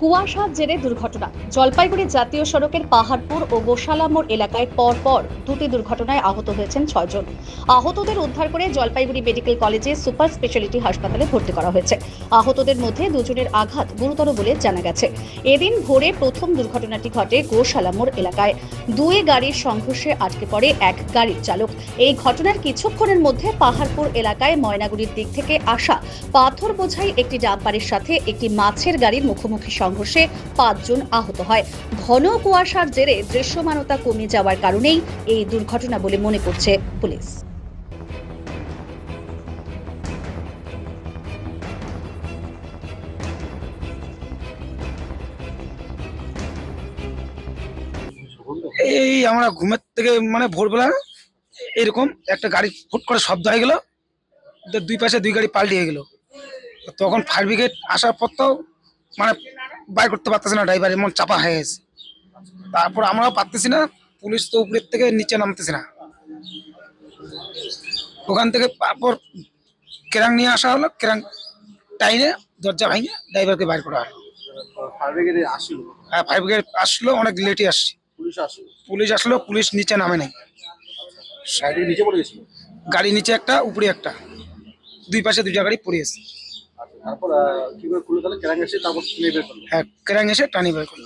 কুয়াশার জেরে দুর্ঘটনা। জলপাইগুড়ি জাতীয় সড়কের পাহাড়পুর ও গোশালা মোড় এলাকায় পর পর দুটি দুর্ঘটনায় আহত হয়েছেন ছয়জন। আহতদের উদ্ধার করে জলপাইগুড়ি মেডিকেল কলেজে সুপার স্পেশালিটি হাসপাতালে ভর্তি করা হয়েছে। আহতদের মধ্যে দুজনের আঘাত গুরুতর বলে জানা গেছে। এদিন ভোরে প্রথম দুর্ঘটনাটি ঘটে গোশালা মোড় এলাকায়। দুই গাড়ির সংঘর্ষে আটকে পড়ে এক গাড়ির চালক। এই ঘটনার কিছুক্ষণের মধ্যে পাহাড়পুর এলাকায় ময়নাগুড়ির দিক থেকে আসা পাথর বোঝাই একটি ডাম্পারের সাথে একটি মাছের গাড়ির মুখোমুখি সংঘর্ষে পাঁচজন আহত হয়। ঘন কুয়াশার জেরে দৃশ্যমানতা কমে যাওয়ার কারণেই এই দুর্ঘটনা বলে মনে করছে পুলিশ। এই আমরা ঘুমের থেকে মানে ভোরবেলা এরকম একটা গাড়ি ফুট করে শব্দ হয়ে গেল, দুই পাশে দুই গাড়ি পাল্টিয়ে গেল। তখন ফায়ার ব্রিগেড আসার পর তো মানে বাইর করতে পারতেছে না ড্রাইভার এমন চাপা হয়ে গেছে। তারপর আমরাও পারতেছি না পুলিশ তো উপরের থেকে নিচে নামতেছে না। ওখান থেকে তারপর কেরাং নিয়ে আসা হলো কেরাং টাইনে দরজা ভাঙে ড্রাইভারকে বাইর করা হলো। আর ফায়ার ব্রিগেড আসলো? অনেক লেটে আসছে। পুলিশ আসলো? পুলিশ নিচে নামে নাই। গাড়ি নিচে একটা উপরে একটা। দুই পাশে দুইটা গাড়ি পড়ে তারপর কি করে খুলে তাহলে ক্যারাং এসে তারপর বের করল। হ্যাঁ ক্যারাং এসে টানি বের করল।